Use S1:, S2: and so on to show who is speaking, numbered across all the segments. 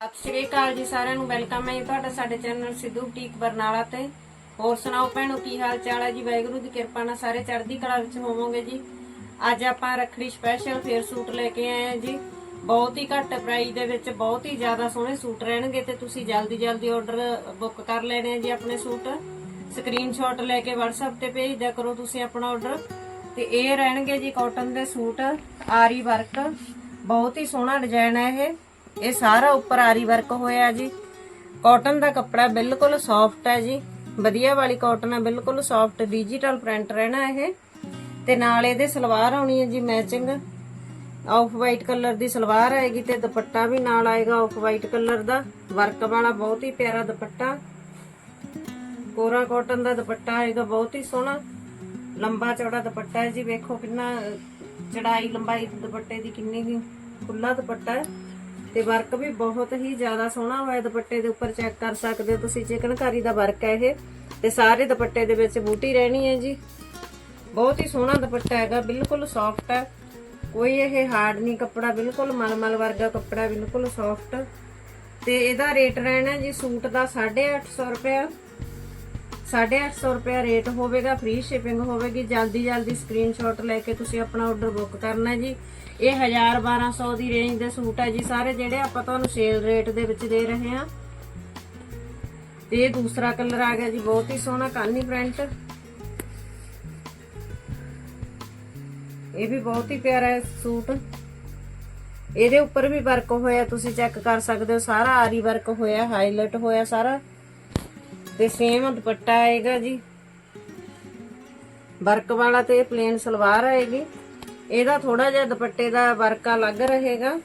S1: ਸਤਿ ਸ਼੍ਰੀ ਅਕਾਲ ਜੀ ਸਾਰਿਆਂ ਨੂੰ, ਵੈਲਕਮ ਹੈ ਤੁਹਾਡਾ ਸਾਡੇ ਚੈਨਲ ਸਿੱਧੂ ਬੁਟੀਕ ਬਰਨਾਲਾ ਤੇ। ਹੋਰ ਸੁਣਾਓ ਭੈਣੋ, ਕੀ ਹਾਲ ਚਾਲ ਹੈ ਜੀ? ਵਾਹਿਗੁਰੂ ਦੀ ਕਿਰਪਾ ਨਾਲ ਸਾਰੇ ਚੜ੍ਹਦੀ ਕਲਾ ਵਿੱਚ ਹੋਵੋਗੇ ਜੀ। ਅੱਜ ਆਪਾਂ ਰੱਖੜੀ ਸਪੈਸ਼ਲ ਫੇਰ ਸੂਟ ਲੈ ਕੇ ਆਏ ਹਾਂ ਜੀ। ਬਹੁਤ ਹੀ ਘੱਟ ਪ੍ਰਾਈਸ ਦੇ ਵਿੱਚ ਬਹੁਤ ਹੀ ਜ਼ਿਆਦਾ ਸੋਹਣੇ ਸੂਟ ਰਹਿਣਗੇ ਤੇ ਤੁਸੀਂ ਜਲਦੀ ਜਲਦੀ ਆਰਡਰ ਬੁੱਕ ਕਰ ਲੈਣੇ ਆ ਜੀ ਆਪਣੇ ਸੂਟ। ਸਕਰੀਨਸ਼ਾਟ ਲੈ ਕੇ WhatsApp ਤੇ ਭੇਜ ਦਿਆ ਕਰੋ ਤੁਸੀਂ ਆਪਣਾ ਆਰਡਰ ਤੇ ਇਹ ਰਹਿਣਗੇ ਜੀ ਕਾਟਨ ਦੇ ਸੂਟ, ਆਰੀ ਵਰਕ ਬਹੁਤ ਹੀ ਸੋਹਣਾ ਡਿਜ਼ਾਈਨ ਹੈ ਇਹ। ਇਹ ਸਾਰਾ ਉੱਪਰ ਆਰੀ ਵਰਕ ਹੋਇਆ ਜੀ। ਕਾਟਨ ਦਾ ਕੱਪੜਾ ਬਿਲਕੁਲ ਸੌਫਟ ਹੈ ਜੀ। ਵਧੀਆ ਵਾਲੀ ਕਾਟਨ ਹੈ ਬਿਲਕੁਲ ਸੌਫਟ ਡਿਜੀਟਲ ਪ੍ਰਿੰਟ ਰਹਿਣਾ ਇਹ। ਤੇ ਨਾਲ ਇਹਦੇ ਸਲਵਾਰ ਆਉਣੀ ਹੈ ਜੀ ਮੈਚਿੰਗ ਆਫ ਵਾਈਟ ਕਲਰ ਦੀ ਸਲਵਾਰ ਆਏਗੀ ਤੇ ਦੁਪੱਟਾ ਵੀ ਨਾਲ ਆਏਗਾ ਆਫ ਵਾਈਟ ਕਲਰ ਦਾ। ਵਰਕ ਵਾਲਾ ਬਹੁਤ ਹੀ ਪਿਆਰਾ ਦੁਪੱਟਾ। ਕੋਰਾ ਕਾਟਨ ਦਾ ਦੁਪੱਟਾ ਆਏਗਾ, ਬਹੁਤ ਹੀ ਸੋਹਣਾ। ਲੰਬਾ ਚੌੜਾ ਦੁਪੱਟਾ ਹੈ ਜੀ। ਵੇਖੋ ਕਿੰਨਾ ਚੜਾਈ ਲੰਬਾਈ ਦੁਪੱਟੇ ਦੀ ਕਿੰਨੀ ਵੀ ਖੁੱਲਾ ਦੁਪੱਟਾ ਹੈ। ਤੇ ਵਰਕ ਵੀ ਬਹੁਤ ਹੀ ਜ਼ਿਆਦਾ ਸੋਹਣਾ ਹੋਇਆ, ਦੁਪੱਟੇ ਦੇ ਉੱਪਰ ਚੈੱਕ ਕਰ ਸਕਦੇ ਹੋ ਤੁਸੀਂ, ਚਿਕਨਕਾਰੀ ਦਾ ਵਰਕ ਹੈ ਇਹ। ਤੇ ਸਾਰੇ ਦੁਪੱਟੇ ਦੇ ਵਿੱਚ ਬੂਟੀ ਰਹਿਣੀ ਹੈ ਜੀ। ਬਹੁਤ ਹੀ ਸੋਹਣਾ ਦੁਪੱਟਾ ਹੈਗਾ, ਬਿਲਕੁਲ ਸੌਫਟ ਹੈ। ਕੋਈ ਇਹ ਹਾਰਡ ਨਹੀਂ ਕੱਪੜਾ, ਬਿਲਕੁਲ ਮਲਮਲ ਵਰਗਾ ਕੱਪੜਾ, ਬਿਲਕੁਲ ਸੌਫਟ ਤੇ ਇਹਦਾ ਰੇਟ ਰਹਿਣਾ ਜੀ ਸੂਟ ਦਾ 850 ਰੁਪਏ 850 ਰੁਪਏ ਰੇਟ ਹੋਵੇਗਾ ਫ੍ਰੀ ਸ਼ਿਪਿੰਗ ਹੋਵੇਗੀ। ਜਲਦੀ ਜਲਦੀ ਸਕਰੀਨਸ਼ਾਟ ਲੈ ਕੇ ਤੁਸੀਂ ਆਪਣਾ ਆਰਡਰ ਬੁੱਕ ਕਰਨਾ ਜੀ। ਇਹ 1000 1200 ਦੀ ਰੇਂਜ ਦੇ ਸੂਟ ਹੈ ਜੀ ਸਾਰੇ, ਜਿਹੜੇ ਆਪਾਂ ਤੁਹਾਨੂੰ ਸੇਲ ਰੇਟ ਦੇ ਵਿੱਚ ਦੇ ਰਹੇ ਹਾਂ। ਇਹ ਦੂਸਰਾ ਕਲਰ ਆ ਗਿਆ ਜੀ, ਬਹੁਤ ਹੀ ਸੋਹਣਾ ਕਾਨੀ ਪ੍ਰਿੰਟ ਇਹ ਵੀ ਬਹੁਤ ਹੀ ਪਿਆਰਾ ਹੈ ਸੂਟ। ਇਹਦੇ ਉੱਪਰ ਵੀ ਵਰਕ ਹੋਇਆ, ਤੁਸੀਂ ਚੈੱਕ ਕਰ ਸਕਦੇ ਹੋ, ਸਾਰਾ ਆਰੀ ਵਰਕ ਹੋਇਆ ਹਾਈਲਾਈਟ ਹੋਇਆ ਸਾਰਾ। ਤੇ ਸੇਮ ਦੁਪੱਟਾ ਆਏਗਾ ਜੀ। ਵਰਕ ਵਾਲਾ ਤੇ ਪਲੇਨ ਸਲਵਾਰ ਆਏਗੀ। ਇਹਦਾ ਥੋੜਾ ਜਿਹਾ ਦੁਪੱਟੇ ਦਾ ਵਰਕ ਅਲੱਗ ਰਹੇਗਾ।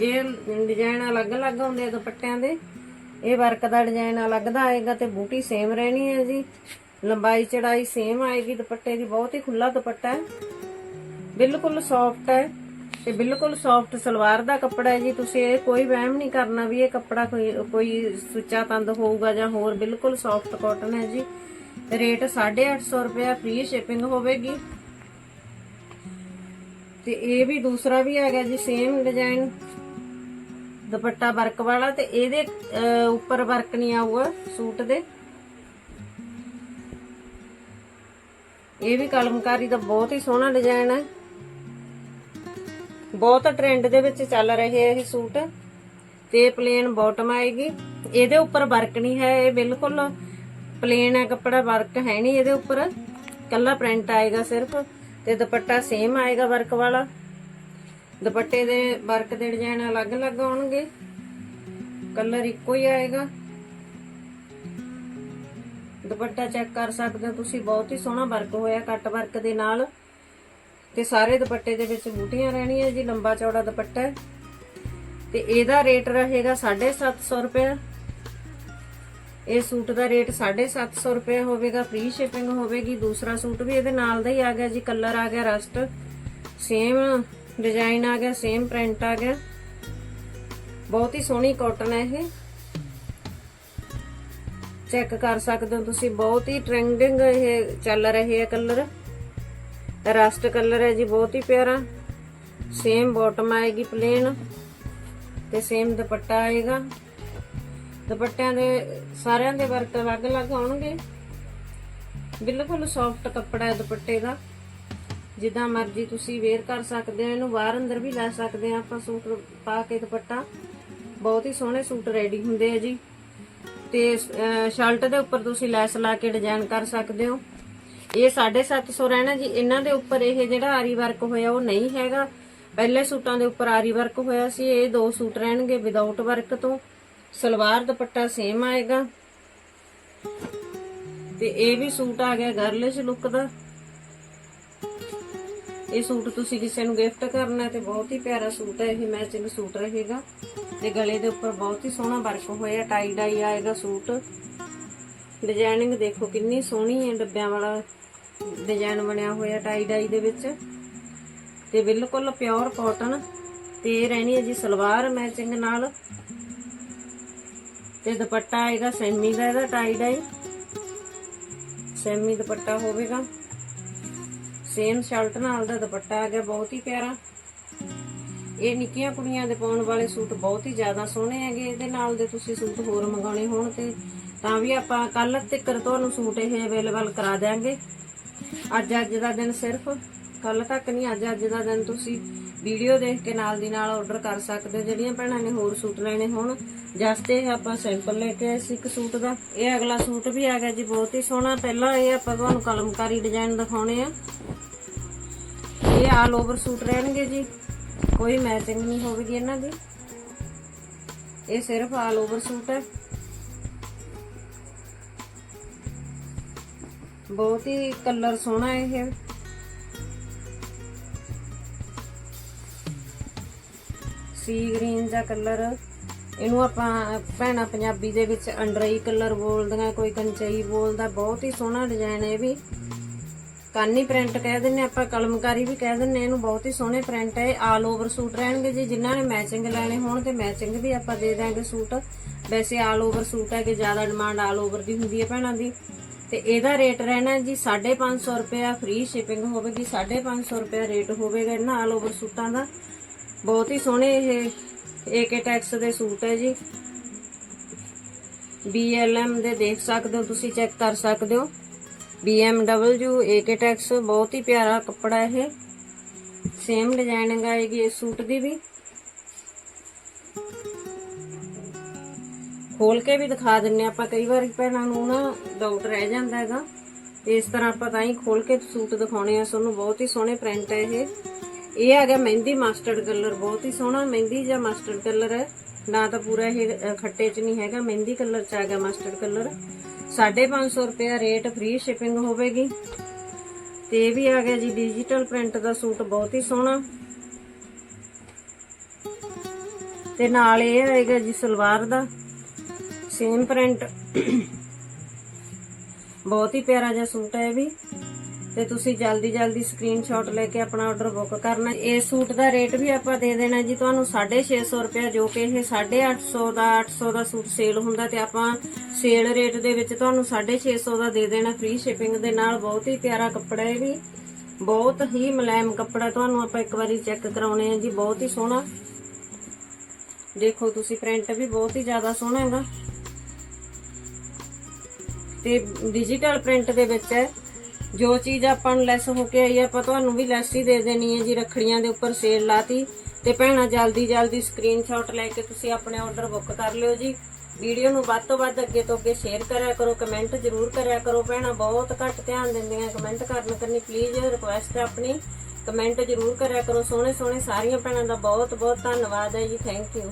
S1: ਇਹ ਡਿਜ਼ਾਈਨ ਅਲੱਗ-ਅਲੱਗ ਹੁੰਦੇ ਦੁਪੱਟਿਆਂ ਦੇ। ਇਹ ਵਰਕ ਦਾ ਡਿਜ਼ਾਈਨ ਅਲੱਗ ਦਾ ਆਏਗਾ ਤੇ ਬੂਟੀ ਸੇਮ ਰਹਿਣੀ ਹੈ ਜੀ। ਲੰਬਾਈ ਚੜਾਈ ਸੇਮ ਆਏਗੀ ਦੁਪੱਟੇ ਦੀ, ਬਹੁਤ ਹੀ ਖੁੱਲਾ ਦੁਪੱਟਾ ਹੈ। ਬਿਲਕੁਲ ਸੌਫਟ ਹੈ। ਤੇ ਬਿਲਕੁਲ ਸੌਫਟ ਸਲਵਾਰ ਦਾ ਕੱਪੜਾ ਹੈ ਜੀ, ਤੁਸੀਂ ਇਹ ਕੋਈ ਵਹਿਮ ਨਹੀਂ ਕਰਨਾ ਵੀ ਇਹ ਕੱਪੜਾ ਕੋਈ ਕੋਈ ਸੁੱਚਾ ਤੰਦ ਹੋਊਗਾ ਜਾਂ ਹੋਰ, ਬਿਲਕੁਲ ਸੌਫਟ ਕਾਟਨ ਹੈ ਜੀ। ਰੇਟ 850 ਰੁਪਏ ਫ੍ਰੀ ਸ਼ਿਪਿੰਗ ਹੋਵੇਗੀ। ਤੇ ਇਹ ਵੀ ਦੂਸਰਾ ਵੀ ਹੈਗਾ ਜੀ ਸੇਮ ਡਿਜ਼ਾਈਨ ਦੁਪੱਟਾ ਵਰਕ ਵਾਲਾ ਤੇ ਇਹਦੇ ਉੱਪਰ ਵਰਕ ਨਹੀਂ ਆਊਗਾ ਸੂਟ ਦੇ। ਇਹ ਵੀ ਕਲਮਕਾਰੀ ਦਾ ਬਹੁਤ ਹੀ ਸੋਹਣਾ ਡਿਜ਼ਾਈਨ ਹੈ। ਬਹੁਤ ਟ੍ਰੈਂਡ ਦੇ ਵਿੱਚ ਚੱਲ ਰਹੇ ਇਹ ਸੂਟ। ਤੇ ਪਲੇਨ ਬਾਟਮ ਆਏਗੀ ਇਹਦੇ। ਉੱਪਰ ਵਰਕ ਨਹੀਂ ਹੈ, ਇਹ ਬਿਲਕੁਲ ਪਲੇਨ ਹੈ, ਕੱਪੜਾ ਵਰਕ ਹੈ ਨਹੀਂ ਇਹਦੇ ਉੱਪਰ। ਕੱਲਾ ਪ੍ਰਿੰਟ ਆਏਗਾ ਸਿਰਫ ਤੇ ਦੁਪੱਟਾ ਸੇਮ ਆਏਗਾ ਵਰਕ ਵਾਲਾ। ਦੁਪੱਟੇ ਦੇ ਵਰਕ ਦੇ ਡਿਜ਼ਾਈਨ ਅਲੱਗ-ਅਲੱਗ ਆਉਣਗੇ। ਕਲਰ ਇੱਕੋ ਹੀ ਆਏਗਾ। ਦੁਪੱਟਾ ਚੈੱਕ ਕਰ ਸਕਦੇ ਹੋ ਤੁਸੀਂ, ਬਹੁਤ ਹੀ ਸੋਹਣਾ ਵਰਕ ਹੋਇਆ ਕੱਟ ਵਰਕ ਦੇ ਨਾਲ। ਤੇ ਸਾਰੇ ਦੁਪੱਟੇ ਦੇ ਵਿੱਚ ਬੂਟੀਆਂ ਰਹਿਣੀਆਂ ਜੀ, ਲੰਬਾ ਚੌੜਾ ਦੁਪੱਟਾ ਹੈ। ਤੇ ਇਹਦਾ ਰੇਟ ਰਹੇਗਾ 750 ਰੁਪਏ ਇਹ ਸੂਟ ਦਾ ਰੇਟ 750 ਰੁਪਏ ਹੋਵੇਗਾ ਫ੍ਰੀ ਸ਼ਿਪਿੰਗ ਹੋਵੇਗੀ। ਦੂਸਰਾ ਸੂਟ ਵੀ ਇਹਦੇ ਨਾਲ ਦਾ ਹੀ ਆ ਗਿਆ ਜੀ ਕਲਰ ਆ ਗਿਆ ਰਸਟ ਸੇਮ ਡਿਜ਼ਾਈਨ ਆ ਗਿਆ ਸੇਮ ਪ੍ਰਿੰਟ ਆ ਗਿਆ। ਬਹੁਤ ਹੀ ਸੋਹਣੀ ਕਾਟਨ ਹੈ ਇਹ। ਚੈੱਕ ਕਰ ਸਕਦੇ ਹੋ ਤੁਸੀਂ, ਬਹੁਤ ਹੀ ਟ੍ਰੈਂਡਿੰਗ ਇਹ ਚੱਲ ਰਹੇ ਹੈ ਕਲਰ ਰਸਟ ਕਲਰ ਹੈ ਜੀ, ਬਹੁਤ ਹੀ ਪਿਆਰਾ। ਸੇਮ ਬਾਟਮ ਆਏਗੀ ਪਲੇਨ ਤੇ ਸੇਮ ਦੁਪੱਟਾ ਆਏਗਾ। ਦੁਪੱਟਿਆਂ ਦੇ, ਸਾਰਿਆਂ ਦੇ ਵਰਕ ਅਲੱਗ-ਅਲੱਗ ਆਉਣਗੇ। ਬਿਲਕੁਲ ਸੌਫਟ ਕੱਪੜਾ ਹੈ ਦੁਪੱਟੇ ਦਾ। ਜਿੱਦਾਂ ਮਰਜ਼ੀ ਤੁਸੀਂ ਵੇਅਰ ਕਰ ਸਕਦੇ ਹੋ, ਇਹਨੂੰ ਬਾਹਰ ਅੰਦਰ ਵੀ ਲੈ ਸਕਦੇ ਆ ਆਪਾਂ ਸੂਟ ਪਾ ਕੇ ਦੁਪੱਟਾ। ਬਹੁਤ ਹੀ ਸੋਹਣੇ ਸੂਟ ਰੈਡੀ ਹੁੰਦੇ ਆ ਜੀ। ਤੇ ਸ਼ਰਟ ਦੇ ਉੱਪਰ ਤੁਸੀਂ ਲੈਸ ਲਾ ਕੇ ਡਿਜ਼ਾਈਨ ਕਰ ਸਕਦੇ ਹੋ। ਇਹ 750 ਰਹਿਣਾ ਜੀ। ਇਹਨਾਂ ਦੇ ਉੱਪਰ ਇਹ ਜਿਹੜਾ ਆਰੀ ਵਰਕ ਹੋਇਆ ਉਹ ਨਹੀਂ ਹੈਗਾ। ਪਹਿਲੇ ਸੂਟਾਂ ਦੇ ਉੱਪਰ ਆਰੀ ਵਰਕ ਹੋਇਆ ਸੀ। ਇਹ ਦੋ ਸੂਟ ਰਹਿਣਗੇ ਵਿਦਆਊਟ ਵਰਕ ਤੋਂ। ਸਲਵਾਰ ਦੁਪੱਟਾ ਸੇਮ ਆਏਗਾ। ਤੇ ਇਹ ਵੀ ਸੂਟ ਆ ਗਿਆ ਗਰਲਿਸ਼ ਲੁੱਕ ਦਾ। ਇਹ ਸੂਟ ਤੁਸੀਂ ਕਿਸੇ ਨੂੰ ਗਿਫਟ ਕਰਨਾ ਤੇ ਬਹੁਤ ਹੀ ਪਿਆਰਾ ਸੂਟ ਹੈ। ਇਹ ਮੈਚਿੰਗ ਸੂਟ ਰਹੇਗਾ। ਤੇ ਗਲੇ ਦੇ ਉੱਪਰ ਬਹੁਤ ਹੀ ਸੋਹਣਾ ਵਰਕ ਹੋਇਆ। ਟਾਈ ਡਾਈ ਆਏਗਾ ਸੂਟ। ਡਿਜ਼ਾਈਨਿੰਗ ਦੇਖੋ ਕਿੰਨੀ ਸੋਹਣੀ ਹੈ। ਡੱਬਿਆਂ ਵਾਲਾ ਡਿਜ਼ਾਈਨ ਬਣਿਆ ਹੋਇਆ ਟਾਈ ਡਾਈ ਦੇ ਵਿੱਚ। ਤੇ ਬਿਲਕੁਲ ਪਿਓਰ ਕਾਟਨ, ਤੇ ਰਹਿਣੀ ਹੈ ਜੀ ਸਲਵਾਰ ਮੈਚਿੰਗ ਨਾਲ। ਤੇ ਦੁਪੱਟਾ ਆਏਗਾ ਸੈਮੀ ਦਾ, ਇਹਦਾ ਟਾਈ ਡਾਈ। ਸੈਮੀ ਦੁਪੱਟਾ ਹੋਵੇਗਾ। ਸੇਮ ਸ਼ਰਟ ਨਾਲ ਦਾ ਦੁਪੱਟਾ ਆ ਗਿਆ, ਬਹੁਤ ਹੀ ਪਿਆਰਾ। ਇਹ ਨਿੱਕੀਆਂ ਕੁੜੀਆਂ ਦੇ ਪਾਉਣ ਵਾਲੇ ਸੂਟ ਬਹੁਤ ਹੀ ਜ਼ਿਆਦਾ ਸੋਹਣੇ ਹੈਗੇ, ਇਹਦੇ ਨਾਲ ਦੇ ਤੁਸੀਂ ਸੂਟ ਹੋਰ ਮੰਗਾਉਣੇ ਹੋਣ ਤੇ। ਤਾਂ ਵੀ ਆਪਾਂ ਕੱਲ ਤੱਕ ਤੁਹਾਨੂੰ ਸੂਟ ਇਹ ਅਵੇਲੇਬਲ ਕਰਾ ਦਿਆਂਗੇ। ਅੱਜ ਅੱਜ ਦਾ ਦਿਨ ਸਿਰਫ ਕੱਲ ਤੱਕ ਨਹੀਂ, ਅੱਜ ਅੱਜ ਦਾ ਦਿਨ ਤੁਸੀਂ ਵੀਡੀਓ ਦੇਖ ਕੇ ਨਾਲ ਦੀ ਨਾਲ ਆਰਡਰ ਕਰ ਸਕਦੇ ਹੋ। ਜਿਹੜੀਆਂ ਭੈਣਾਂ ਨੇ ਹੋਰ ਸੂਟ ਲੈਣੇ ਹੋਣ ਜਸਤੇ ਆਪਾਂ ਸੈਂਪਲ ਲੈ ਕੇ ਆਏ ਸੀ ਇੱਕ ਸੂਟ ਦਾ। ਇਹ ਅਗਲਾ ਸੂਟ ਵੀ ਆ ਗਿਆ ਜੀ, ਬਹੁਤ ਹੀ ਸੋਹਣਾ। ਪਹਿਲਾਂ ਇਹ ਆਪਾਂ ਤੁਹਾਨੂੰ ਕਲਮਕਾਰੀ ਡਿਜ਼ਾਈਨ ਦਿਖਾਉਣੇ ਆ। ਇਹ ਆਲ ਓਵਰ ਸੂਟ ਰਹਿਣਗੇ ਜੀ। ਕੋਈ ਮੈਚਿੰਗ ਨਹੀਂ ਹੋਵੇਗੀ ਇਹਨਾਂ ਦੀ। ਇਹ ਸਿਰਫ ਆਲ ਓਵਰ ਸੂਟ ਹੈ। ਬਹੁਤ ਹੀ ਕਲਰ ਸੋਹਣਾ ਇਹ। ਸੀ ਗ੍ਰੀਨ ਦਾ ਕਲਰ। ਇਹਨੂੰ ਆਪਾਂ ਭੈਣਾ ਪੰਜਾਬੀ ਦੇ ਵਿੱਚ ਅੰਡਰਈ ਕਲਰ ਬੋਲਦੀਆਂ, ਕੋਈ ਕੰਚਈ ਬੋਲਦਾ, ਬਹੁਤ ਹੀ ਸੋਹਣਾ ਡਿਜ਼ਾਈਨ ਇਹ ਵੀ। ਕਾਨੀ ਪ੍ਰਿੰਟ ਕਹਿ ਦਿੰਨੇ ਆਪਾਂ, ਕਲਮਕਾਰੀ ਵੀ ਕਹਿ ਦਿੰਨੇ ਇਹਨੂੰ ਬਹੁਤ ਹੀ ਸੋਹਣੇ ਪ੍ਰਿੰਟ ਹੈ। ਆਲ ਓਵਰ ਸੂਟ ਰਹਿਣਗੇ ਜੀ, ਜਿਨ੍ਹਾਂ ਨੇ ਮੈਚਿੰਗ ਲੈਣੇ ਹੋਣ ਤੇ ਮੈਚਿੰਗ ਵੀ ਆਪਾਂ ਦੇ ਦਾਂਗੇ ਸੂਟ ਵੈਸੇ ਆਲ ਓਵਰ ਸੂਟ ਹੈ ਕਿ ਜ਼ਿਆਦਾ ਡਿਮਾਂਡ ਆਲ ਓਵਰ ਦੀ ਹੁੰਦੀ ਹੈ ਭੈਣਾਂ ਦੀ। ਤੇ ਇਹਦਾ ਰੇਟ ਰਹਿਣਾ ਜੀ 550 ਰੁਪਿਆ ਫ੍ਰੀ ਸ਼ਿਪਿੰਗ ਹੋਵੇਗੀ 550 ਰੁਪਿਆ ਰੇਟ ਹੋਵੇਗਾ ਇਹਨਾਂ ਆਲ ਓਵਰ ਸੂਟਾਂ ਦਾ। ਬਹੁਤ ਹੀ ਸੋਹਣੇ ਇਹ ਏਕੇ ਟੈਕਸ ਦੇ ਸੂਟ ਹੈ ਜੀ। BLM ਦੇ ਦੇਖ ਸਕਦੇ ਹੋ ਤੁਸੀਂ, ਚੈੱਕ ਕਰ ਸਕਦੇ ਹੋ। BMW ਏਕੇ ਟੈਕਸ ਬਹੁਤ ਹੀ ਪਿਆਰਾ ਕੱਪੜਾ ਇਹ। ਸੇਮ ਡਿਜ਼ਾਈਨਿੰਗ ਆਏਗੀ ਇਸ ਸੂਟ ਦੀ ਵੀ। ਖੋਲ ਕੇ ਵੀ ਦਿਖਾ ਦਿੰਨੇ ਆਪਾਂ ਕਈ ਵਾਰ ਭੈਣਾਂ ਨੂੰ ਨਾ ਡਾਊਟ ਰਹਿ ਜਾਂਦਾ ਹੈਗਾ। ਇਸ ਤਰ੍ਹਾਂ ਆਪਾਂ ਤਾਂ ਹੀ ਖੋਲ ਕੇ ਸੂਟ ਦਿਖਾਉਣੇ ਆ। ਤੁਹਾਨੂੰ ਬਹੁਤ ਹੀ ਸੋਹਣੇ ਪ੍ਰਿੰਟ ਹੈ ਇਹ। ਇਹ ਹੈਗਾ ਮਹਿੰਦੀ ਮਸਟਰਡ ਕਲਰ। ਬਹੁਤ ਹੀ ਸੋਹਣਾ ਮਹਿੰਦੀ ਜਾਂ ਮਸਟਰਡ ਕਲਰ ਹੈ। ਨਾ ਤਾਂ ਪੂਰਾ ਇਹ ਖੱਟੇ ਚ ਨਹੀਂ ਹੈਗਾ। ਮਹਿੰਦੀ ਕਲਰ ਚ ਹੈਗਾ ਮਸਟਰਡ ਕਲਰ। 550 ਰੁਪਿਆ ਰੇਟ। ਫ੍ਰੀ ਸ਼ਿਪਿੰਗ ਹੋਵੇਗੀ। ਤੇ ਇਹ ਵੀ ਆ ਗਿਆ ਜੀ ਡਿਜੀਟਲ ਪ੍ਰਿੰਟ ਦਾ ਸੂਟ। ਬਹੁਤ ਹੀ ਸੋਹਣਾ। ਤੇ ਨਾਲ ਇਹ ਆਏਗਾ ਜੀ ਸਲਵਾਰ ਦਾ। Same print. ਬਹੁਤ ਹੀ ਪਿਆਰਾ ਜਿਹਾ ਸੂਟ ਹੈ ਇਹ ਵੀ। ਤੇ ਤੁਸੀਂ ਜਲਦੀ ਜਲਦੀ ਸਕਰੀਨਸ਼ਾਟ ਲੈ ਕੇ ਆਪਣਾ ਆਰਡਰ ਬੁੱਕ ਕਰਨਾ। ਇਸ ਸੂਟ ਦਾ ਰੇਟ ਵੀ ਆਪਾਂ ਦੇ ਦੇਣਾ ਜੀ। ਤੁਹਾਨੂੰ 650 ਰੁਪਏ ਜੋ ਕਿ ਇਹ 850 ਦਾ 800 ਦਾ ਸੂਟ ਸੇਲ ਹੁੰਦਾ ਤੇ ਆਪਾਂ ਸੇਲ ਰੇਟ ਦੇ ਵਿੱਚ ਤੁਹਾਨੂੰ 650 ਦਾ ਦੇ ਦੇਣਾ ਫ੍ਰੀ ਸ਼ਿਪਿੰਗ ਦੇ ਨਾਲ। ਬਹੁਤ ਹੀ ਪਿਆਰਾ ਕੱਪੜਾ ਇਹ ਵੀ। ਬਹੁਤ ਹੀ ਮੁਲਾਇਮ ਕੱਪੜਾ ਤੁਹਾਨੂੰ ਆਪਾਂ ਇੱਕ ਵਾਰੀ ਚੈੱਕ ਕਰਾਉਣੇ ਆ ਜੀ। ਬਹੁਤ ਹੀ ਸੋਹਣਾ। ਦੇਖੋ ਤੁਸੀਂ ਪ੍ਰਿੰਟ ਵੀ ਬਹੁਤ ਹੀ ਜ਼ਿਆਦਾ ਸੋਹਣਾ ਹੈਗਾ। ਤੇ ਡਿਜੀਟਲ ਪ੍ਰਿੰਟ ਦੇ ਵਿੱਚ ਹੈ। ਜੋ ਚੀਜ਼ ਆਪਾਂ ਨੂੰ ਲੈਸ ਹੋ ਕੇ ਆਈ ਹੈ, ਆਪਾਂ ਤੁਹਾਨੂੰ ਵੀ ਲੈਸ ਹੀ ਦੇ ਦੇਣੀ ਹੈ ਜੀ ਰੱਖੜੀਆਂ ਦੇ ਉੱਪਰ ਸੇਲ ਲਾਤੀ। ਤੇ ਭੈਣਾ ਜਲਦੀ ਜਲਦੀ ਸਕਰੀਨਸ਼ਾਟ ਲੈ ਕੇ ਤੁਸੀਂ ਆਪਣੇ ਆਰਡਰ ਬੁੱਕ ਕਰ ਲਿਓ ਜੀ। ਵੀਡੀਓ ਨੂੰ ਵੱਧ ਤੋਂ ਵੱਧ ਅੱਗੇ ਤੋਂ ਅੱਗੇ ਸ਼ੇਅਰ ਕਰਿਆ ਕਰੋ ਕਮੈਂਟ ਜ਼ਰੂਰ ਕਰਿਆ ਕਰੋ। ਭੈਣਾ ਬਹੁਤ ਘੱਟ ਧਿਆਨ ਦਿੰਦੀਆਂ ਕਮੈਂਟ ਕਰਨ ਕਰਨੀ ਪਲੀਜ਼ ਰਿਕੁਐਸਟ ਹੈ ਆਪਣੀ। ਕਮੈਂਟ ਜ਼ਰੂਰ ਕਰਿਆ ਕਰੋ। ਸੋਹਣੇ ਸੋਹਣੇ ਸਾਰੀਆਂ ਭੈਣਾਂ ਦਾ ਬਹੁਤ ਬਹੁਤ ਧੰਨਵਾਦ ਹੈ ਜੀ। Thank you